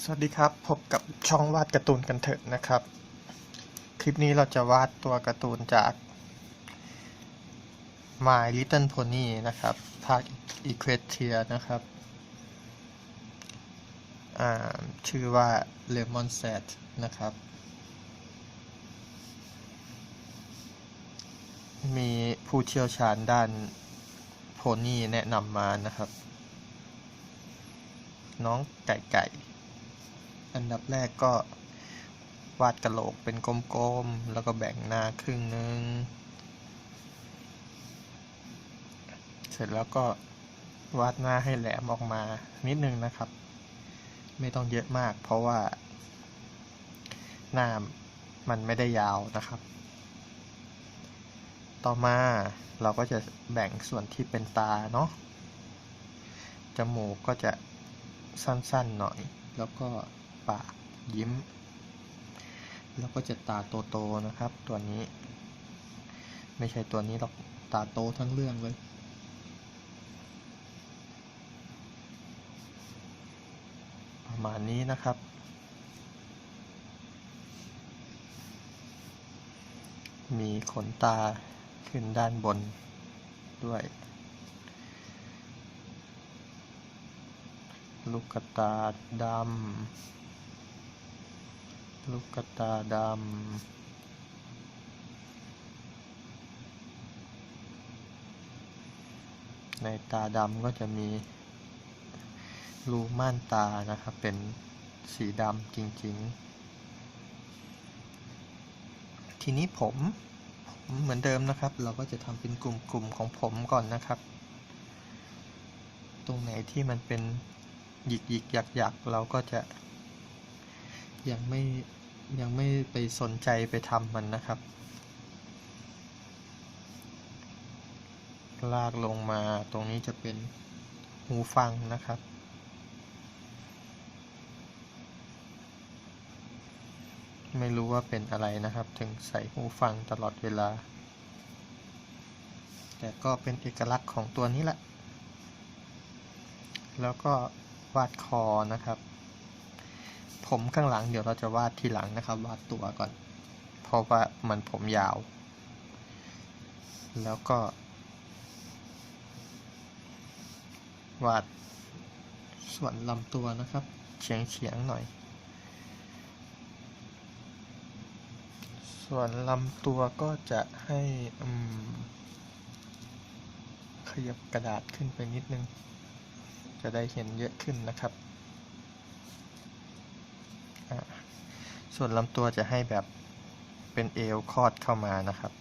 สวัสดีครับ พบกับช่องวาดการ์ตูนกันเถอะนะครับ คลิปนี้เราจะวาดตัวการ์ตูนจาก My Little Pony นะครับภาค Equestria นะครับชื่อว่า Lemon Sad นะครับ มีผู้เชี่ยวชาญด้านโพนี่แนะนำมานะครับ น้องไก่ไก่ อันดับแรกก็วาดกระโหลกเป็นกลมๆ แล้วก็แบ่งหน้าครึ่งหนึ่ง เสร็จแล้วก็วาดหน้าให้แหลมออกมานิดนึงนะครับ ไม่ต้องเยอะมากเพราะว่า หน้ามันไม่ได้ยาวนะครับ ต่อมาเราก็จะแบ่งส่วนที่เป็นตาเนาะ จมูกก็จะสั้นๆหน่อย แล้วก็ ปากยิ้ม แล้วก็จะตาโตๆนะครับ ตัวนี้ ไม่ใช่ตัวนี้หรอกตาโตทั้งเรื่องเลยประมาณนี้นะครับมีขนตาขึ้นด้านบนด้วย ลูกกระตาดำ ลูกตาดำในตาดำก็จะมีรูม่านตานะครับ เป็นสีดำจริง ๆ ทีนี้ผมผมเหมือนเดิมนะครับ เราก็จะทำเป็นกลุ่มๆของผมก่อนนะครับ ตรงไหนที่มันเป็นหยิกหยิกหยักหยักเราก็จะ ยังไม่ยังไม่ไปสนใจไปทำมันนะครับ ลากลงมาตรงนี้จะเป็นหูฟังนะครับ ไม่รู้ว่าเป็นอะไรนะครับ ถึงใส่หูฟังตลอดเวลา แต่ก็เป็นเอกลักษณ์ของตัวนี้แหละ แล้วก็วาดคอนะครับ ผมข้างหลังเดี๋ยวเราจะวาดทีหลังนะครับ วาดตัวก่อน เพราะว่ามันผมยาว แล้วก็ วาดส่วนลำตัวนะครับเฉียงเฉียงๆหน่อย ส่วนลำตัวก็จะให้ขยับกระดาษขึ้นไปนิดนึง จะได้เห็นเยอะขึ้นนะครับอ่า ส่วนลำตัวจะให้แบบเป็นเอวคอดเข้ามานะครับ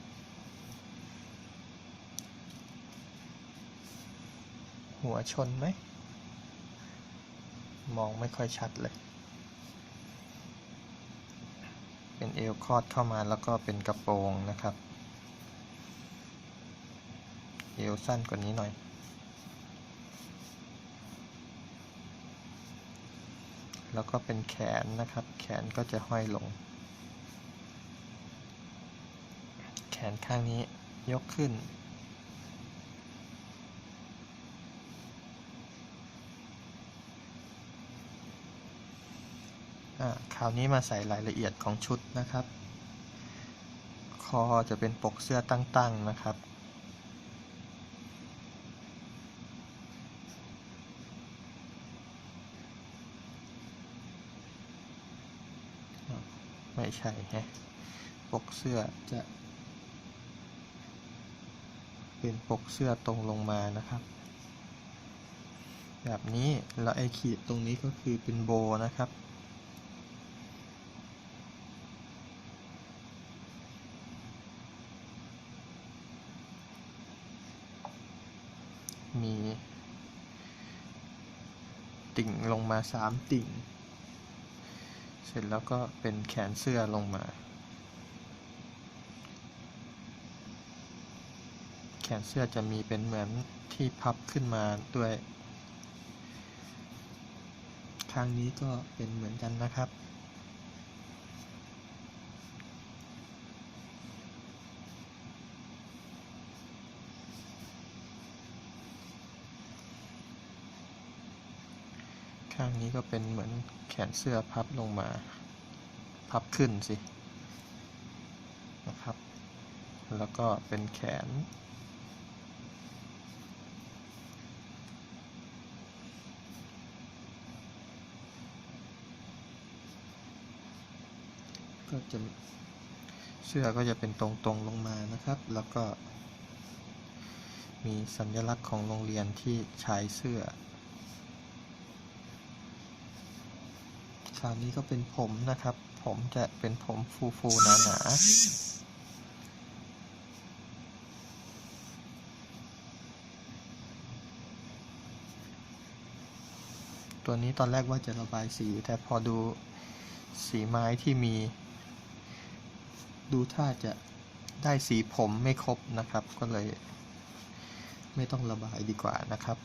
หัวชนไหม มองไม่ค่อยชัดเลย เป็นเอวคอดเข้ามาแล้วก็เป็นกระโปรงนะครับ เอวสั้นกว่านี้หน่อย แล้วก็เป็นแขนนะครับ แขนก็จะห้อยลง แขนข้างนี้ยกขึ้น คราวนี้มาใส่รายละเอียดของชุดนะครับ คอจะเป็นปกเสื้อตั้งๆนะครับ ไม่ใช่ฮะปกเสื้อจะ เป็นปกเสื้อตรงลงมานะครับ แบบนี้แล้วไอ้ขีดตรงนี้ก็คือเป็นโบนะครับมี ติ่งลงมาสามติ่ง เสร็จแล้วก็เป็นแขนเสื้อลงมา แขนเสื้อจะมีเป็นเหมือนที่พับขึ้นมาด้วย ข้างนี้ก็เป็นเหมือนกันนะครับ ข้างนี้ก็เป็นเหมือนแขนเสื้อพับลงมา พับขึ้นสิ นะครับ แล้วก็เป็นแขน ก็จะเสื้อก็จะเป็นตรงๆลงมานะครับ แล้วก็มีสัญลักษณ์ของโรงเรียนที่ชายเสื้อ ราวนี้ก็เป็นผมนะครับ ผมจะเป็นผมฟูๆหนาๆตัวนี้ตอนแรกว่าจะระบายสี แต่พอดูสีไม้ที่มี ดูท่าจะได้สีผมไม่ครบนะครับ ก็เลยไม่ต้องระบายดีกว่านะครับ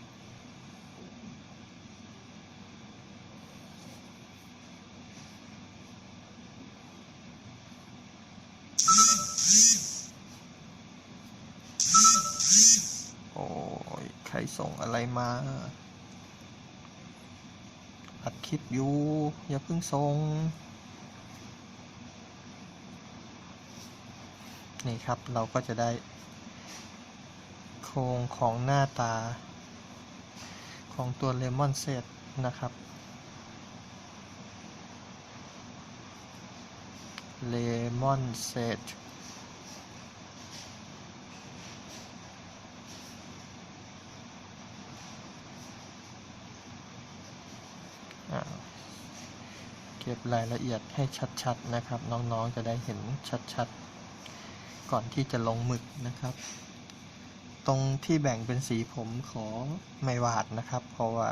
โอ้ย ใครส่ง อะไรมาอัดคลิปอยู่ อย่าเพิ่งส่งนี่ครับเราก็จะได้โครงของหน้าตา ของตัวเลมอนเซตนะครับเลมอนเซต ก็บรายละเอียดให้ชัดๆนะครับ น้องๆจะได้เห็นชัดๆ ก่อนที่จะลงหมึกนะครับ ตรงที่แบ่งเป็นสีผมขอไม่วาดนะครับ เพราะว่า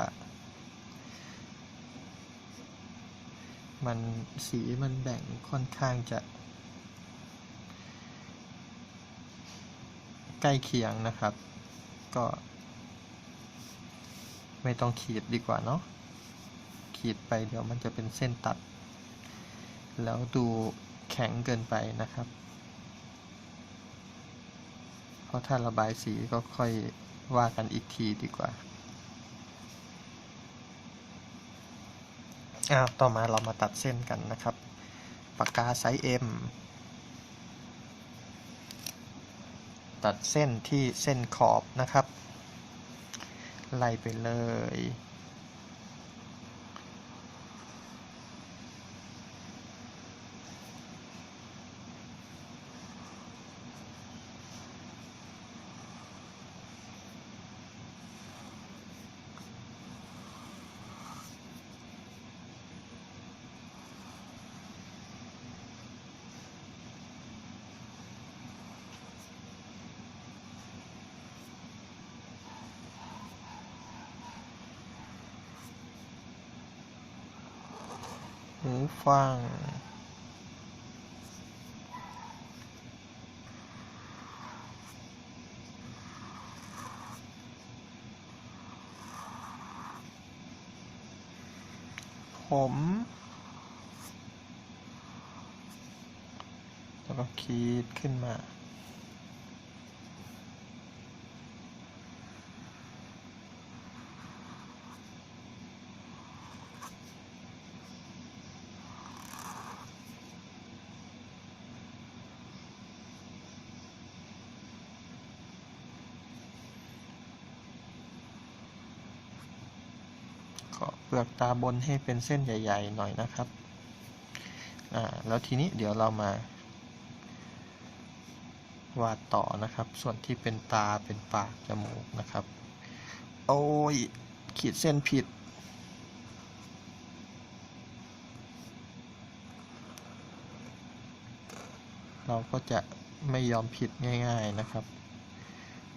มันสีมันแบ่งค่อนข้างจะ ใกล้เคียงนะครับ ก็ ไม่ต้องขีดดีกว่าเนาะ ขีดไปเดี๋ยวมันจะเป็นเส้นตัด แล้วดูแข็งเกินไปนะครับ เพราะถ้าระบายสีก็ค่อยว่ากันอีกทีดีกว่าอ้าวต่อมาเรามาตัดเส้นกันนะครับ ปากกาไซส์ M ตัดเส้นที่เส้นขอบนะครับ ไล่ไปเลย หูฟัง ผม แล้วก็ขีดขึ้นมา ขอเป ลือกตาบนให้เป็นเส้นใหญ่ ๆ หน่อยนะครับ อ่า แล้วทีนี้เดี๋ยวเรามาวาดต่อนะครับ ส่วนที่เป็นตาเป็นปากจมูกนะครับ โอ้ย ขีดเส้นผิด เราก็จะไม่ยอมผิดง่าย ๆนะครับ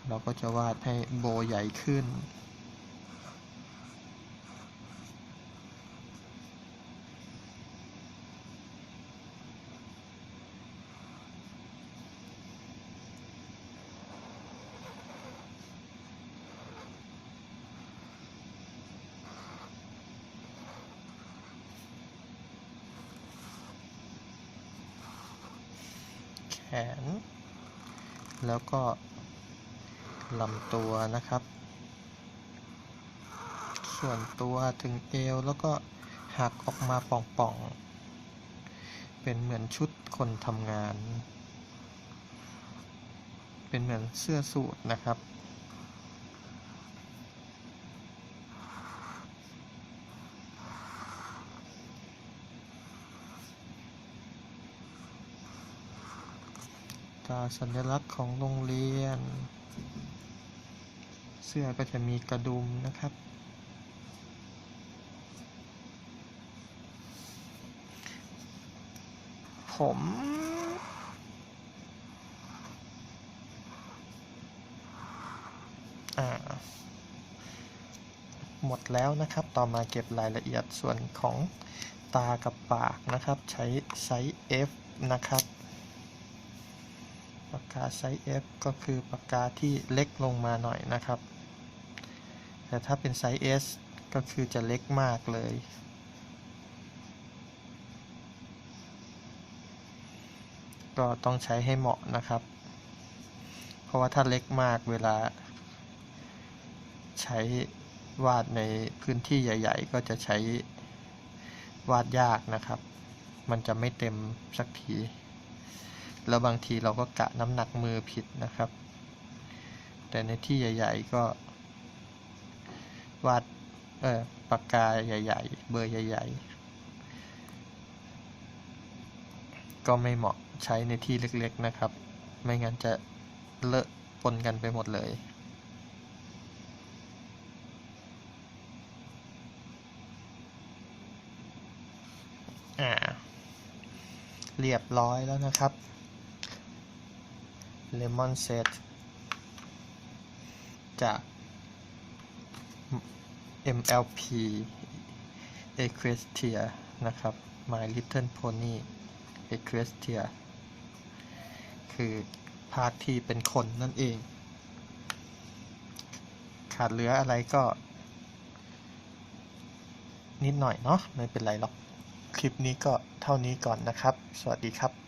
เราก็จะวาดให้โบใหญ่ขึ้น ขน แล้วก็ลำตัวนะครับ ส่วนตัวถึงเอวแล้วก็หักออกมาป่องๆ เป็นเหมือนชุดคนทำงาน เป็นเหมือนเสื้อสูทนะครับ สัญลักษณ์ของโรงเรียน เสื้อก็จะมีกระดุมนะครับ ผมหมดแล้วนะครับ ต่อมาเก็บรายละเอียดส่วนของตากับปากนะครับ ใช้ไซส์ F นะครับ ปากกาไซส์ F ก็คือปากกาที่เล็กลงมาหน่อยนะครับ แต่ถ้าเป็นไซส์ S ก็คือจะเล็กมากเลย ก็ต้องใช้ให้เหมาะนะครับ เพราะว่าถ้าเล็กมากเวลา ใช้วาดในพื้นที่ใหญ่ ๆ ก็จะใช้วาดยากนะครับ มันจะไม่เต็มสักที แล้วบางทีเราก็กะน้ำหนักมือผิดนะครับ แต่ในที่ใหญ่ ๆ ก็ วาดเออปากกาใหญ่ ๆ เบอร์ใหญ่ ๆ ก็ไม่เหมาะใช้ในที่เล็ก ๆ นะครับ ไม่งั้นจะเลอะปนกันไปหมดเลย อ่า เรียบร้อยแล้วนะครับ Lemon Set จาก MLP Equestria นะครับ My Little Pony Equestria คือภาคที่เป็นคนนั่นเอง ขาดเหลืออะไรก็ นิดหน่อยเนาะไม่เป็นไรหรอก คลิปนี้ก็เท่านี้ก่อนนะครับ สวัสดีครับ